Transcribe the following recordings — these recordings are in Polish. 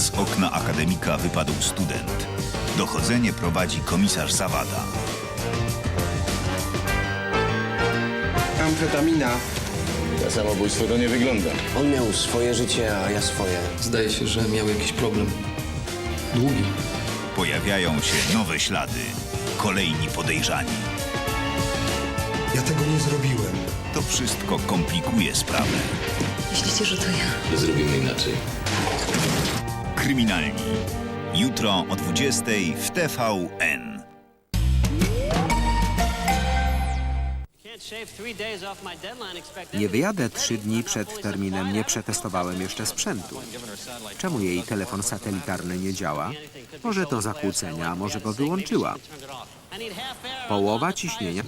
Z okna akademika wypadł student. Dochodzenie prowadzi komisarz Zawada. Amfetamina. Na samobójstwo to nie wygląda. On miał swoje życie, a ja swoje. Zdaje się, że miał jakiś problem. Długi. Pojawiają się nowe ślady. Kolejni podejrzani. Ja tego nie zrobiłem. To wszystko komplikuje sprawę. Myślicie, że to ja? Zrobimy inaczej. Kryminalni. Jutro o 20 w TVN. Nie wyjadę trzy dni przed terminem, nie przetestowałem jeszcze sprzętu. Czemu jej telefon satelitarny nie działa? Może to zakłócenia, może go wyłączyła. Połowa ciśnienia.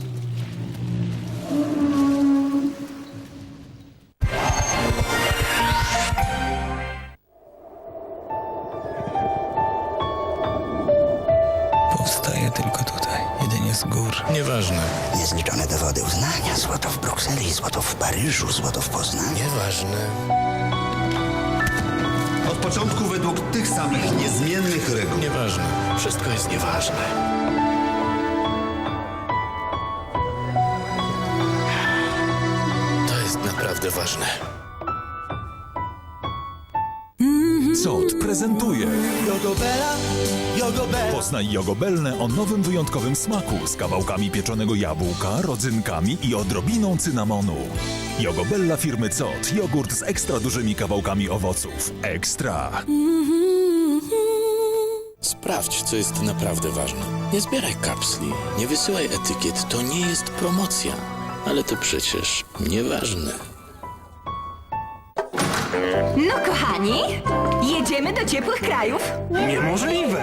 Dowody uznania. Złoto w Brukseli, złoto w Paryżu, złoto w Poznaniu. Nieważne. Od początku według tych samych niezmiennych reguł. Nieważne. Wszystko jest nieważne. To jest naprawdę ważne. COT prezentuje Poznaj jogobelne o nowym wyjątkowym smaku z kawałkami pieczonego jabłka, rodzynkami i odrobiną cynamonu. Jogobella firmy COT. Jogurt z ekstra dużymi kawałkami owoców. Ekstra. Sprawdź, co jest naprawdę ważne. Nie zbieraj kapsli, nie wysyłaj etykiet, to nie jest promocja. Ale to przecież nieważne. No kochani, jedziemy do ciepłych krajów. Niemożliwe!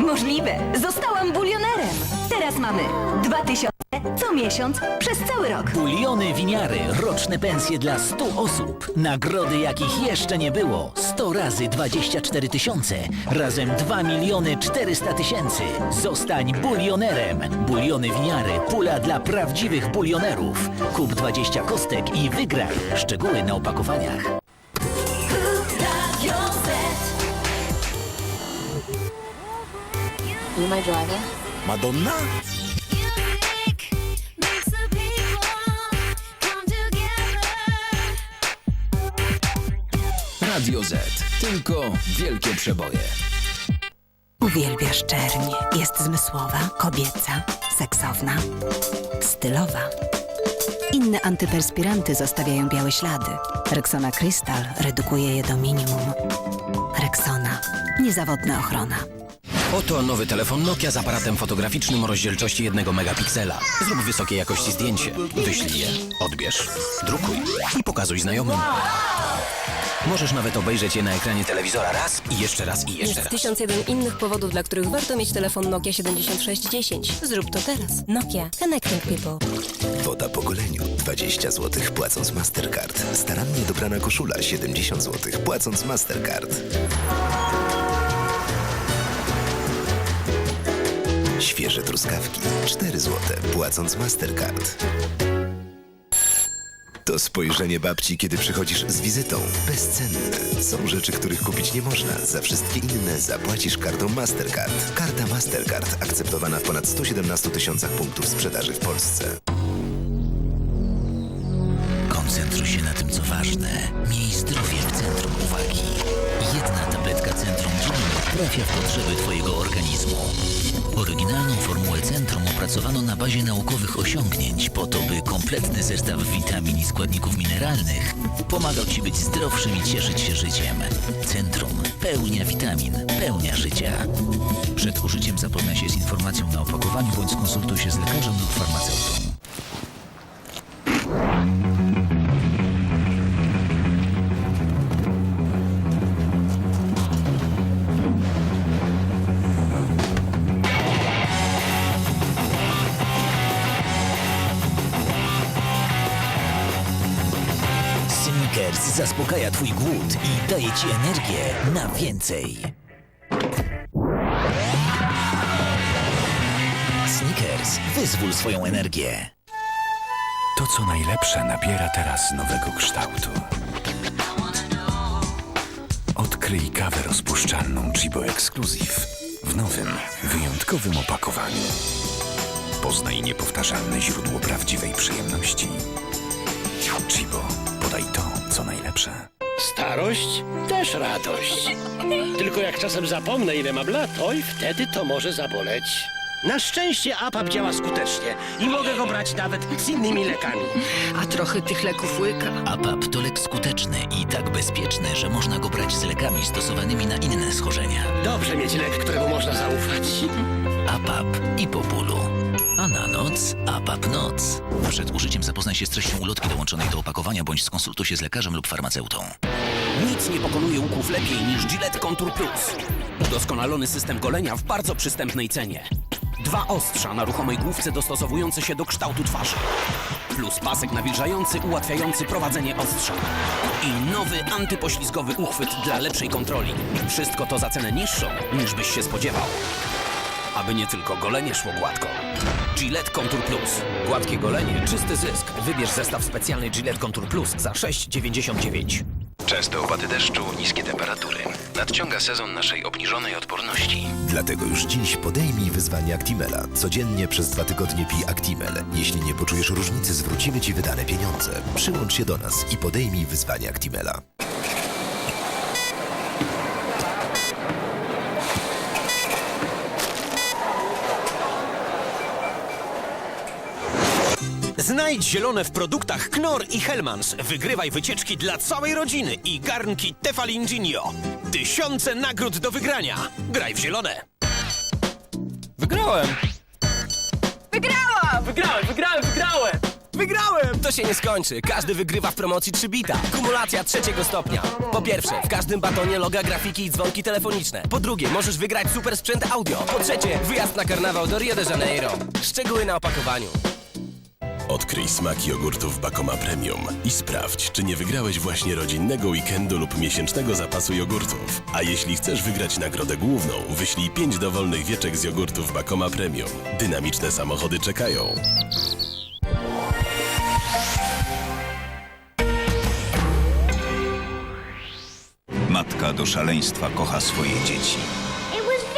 Możliwe. Zostałam bulionerem. Teraz mamy 2000 co miesiąc przez cały rok. Buliony winiary, roczne pensje dla 100 osób. Nagrody jakich jeszcze nie było. 100 razy 24 tysiące. Razem 2 miliony 400 tysięcy. Zostań bulionerem. Buliony winiary, pula dla prawdziwych bulionerów. Kup 20 kostek i wygraj. Szczegóły na opakowaniach. You my driver? Madonna? Radio Z. Tylko wielkie przeboje. Uwielbiasz czerń. Jest zmysłowa, kobieca, seksowna, stylowa. Inne antyperspiranty zostawiają białe ślady. Rexona Crystal redukuje je do minimum. Rexona. Niezawodna ochrona. Oto nowy telefon Nokia z aparatem fotograficznym o rozdzielczości 1 megapiksela. Zrób wysokiej jakości zdjęcie. Wyślij je, odbierz, drukuj i pokazuj znajomym. Możesz nawet obejrzeć je na ekranie telewizora raz i jeszcze raz i jeszcze raz. 1001 innych powodów, dla których warto mieć telefon Nokia 7610. Zrób to teraz. Nokia. Connecting people. Woda po goleniu 20 zł płacąc Mastercard. Starannie dobrana koszula 70 zł płacąc Mastercard. Świeże truskawki 4 zł płacąc Mastercard. To spojrzenie babci, kiedy przychodzisz z wizytą. Bezcenne. Są rzeczy, których kupić nie można. Za wszystkie inne zapłacisz kartą Mastercard. Karta Mastercard akceptowana w ponad 117 tysiącach punktów sprzedaży w Polsce. Koncentruj się na tym, co ważne. Miej zdrowie w centrum uwagi. Trafia w potrzeby Twojego organizmu. Oryginalną formułę Centrum opracowano na bazie naukowych osiągnięć po to, by kompletny zestaw witamin i składników mineralnych pomagał Ci być zdrowszym i cieszyć się życiem. Centrum. Pełnia witamin. Pełnia życia. Przed użyciem zapoznaj się z informacją na opakowaniu bądź skonsultuj się z lekarzem lub farmaceutą. Zaspokaja Twój głód i daje Ci energię na więcej. Snickers, wyzwól swoją energię. To, co najlepsze, nabiera teraz nowego kształtu. Odkryj kawę rozpuszczalną Chibo Exclusive w nowym, wyjątkowym opakowaniu. Poznaj niepowtarzalne źródło prawdziwej przyjemności. Chibo, co najlepsze. Starość też radość. Tylko jak czasem zapomnę, ile mam lat, oj, wtedy to może zaboleć. Na szczęście APAP działa skutecznie i mogę go brać nawet z innymi lekami. A trochę tych leków łyka. APAP to lek skuteczny i tak bezpieczny, że można go brać z lekami stosowanymi na inne schorzenia. Dobrze mieć lek, któremu można zaufać. APAP i po bólu. A na noc APAP Noc. Przed użyciem zapoznaj się z treścią ulotki dołączonej do opakowania bądź skonsultuj się z lekarzem lub farmaceutą. Nic nie pokonuje łuków lepiej niż Gillette Contour Plus. Udoskonalony system golenia w bardzo przystępnej cenie. Dwa ostrza na ruchomej główce dostosowujące się do kształtu twarzy. Plus pasek nawilżający ułatwiający prowadzenie ostrza. I nowy antypoślizgowy uchwyt dla lepszej kontroli. Wszystko to za cenę niższą niż byś się spodziewał. Aby nie tylko golenie szło gładko. Gillette Contour Plus. Gładkie golenie, czysty zysk. Wybierz zestaw specjalny Gillette Contour Plus za 6,99. Częste opady deszczu, niskie temperatury. Nadciąga sezon naszej obniżonej odporności. Dlatego już dziś podejmij wyzwanie Actimela. Codziennie przez dwa tygodnie pij Actimel. Jeśli nie poczujesz różnicy, zwrócimy Ci wydane pieniądze. Przyłącz się do nas i podejmij wyzwanie Actimela. Znajdź zielone w produktach Knorr i Hellmans. Wygrywaj wycieczki dla całej rodziny i garnki Tefalinginio. Tysiące nagród do wygrania. Graj w zielone. Wygrałem! Wygrałam! Wygrałem, wygrałem, wygrałem! Wygrałem! To się nie skończy. Każdy wygrywa w promocji 3 bita. Kumulacja trzeciego stopnia. Po pierwsze, w każdym batonie loga grafiki i dzwonki telefoniczne. Po drugie, możesz wygrać super sprzęt audio. Po trzecie, wyjazd na karnawał do Rio de Janeiro. Szczegóły na opakowaniu. Odkryj smak jogurtów Bakoma Premium i sprawdź, czy nie wygrałeś właśnie rodzinnego weekendu lub miesięcznego zapasu jogurtów. A jeśli chcesz wygrać nagrodę główną, wyślij 5 dowolnych wieczek z jogurtów Bakoma Premium. Dynamiczne samochody czekają. Matka do szaleństwa kocha swoje dzieci.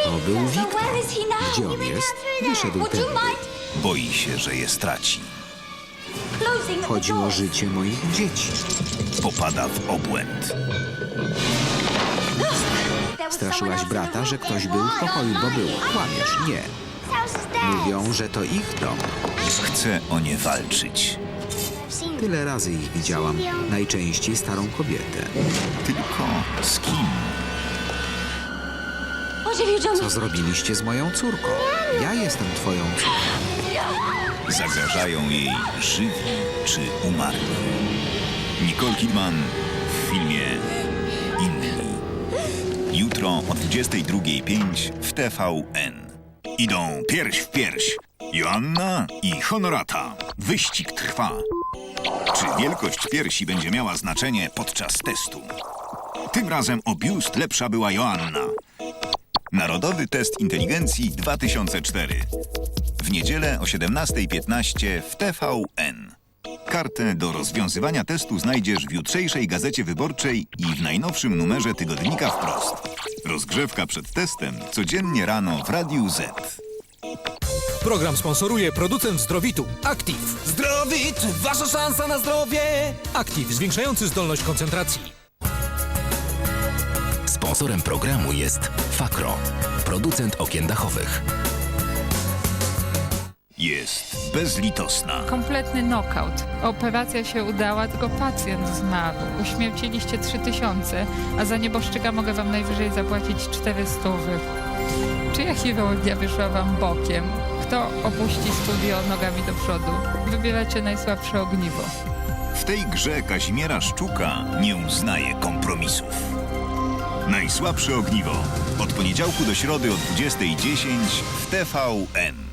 To był Wiktor. Gdzie on jest? Wyszedł. Boi się, że je straci. Chodzi o życie moich dzieci. Popada w obłęd. Straszyłaś brata, że ktoś był w pokoju, bo był. Kłamiesz. Nie. Mówią, że to ich dom. Chce o nie walczyć. Tyle razy ich widziałam. Najczęściej starą kobietę. Tylko z kim? Co zrobiliście z moją córką? Ja jestem twoją córką. Zagrażają jej żywi czy umarli. Nicole Kidman w filmie Inni. Jutro o 22.05 w TVN. Idą pierś w pierś. Joanna i Honorata. Wyścig trwa. Czy wielkość piersi będzie miała znaczenie podczas testu? Tym razem o biust lepsza była Joanna. Narodowy Test Inteligencji 2004. W niedzielę o 17.15 w TVN. Kartę do rozwiązywania testu znajdziesz w jutrzejszej gazecie wyborczej i w najnowszym numerze tygodnika wprost. Rozgrzewka przed testem codziennie rano w Radiu Z. Program sponsoruje producent zdrowitu Active. Zdrowit! Wasza szansa na zdrowie! Active zwiększający zdolność koncentracji. Sponsorem programu jest Fakro, producent okien dachowych. Jest bezlitosna. Kompletny knockout. Operacja się udała, tylko pacjent zmarł. Uśmierciliście 3000, a za nieboszczyka mogę wam najwyżej zapłacić 400. Czyja chirurgia wyszła wam bokiem? Kto opuści studio nogami do przodu? Wybieracie najsłabsze ogniwo. W tej grze Kazimiera Szczuka nie uznaje kompromisów. Najsłabsze ogniwo. Od poniedziałku do środy o 20.10 w TVN.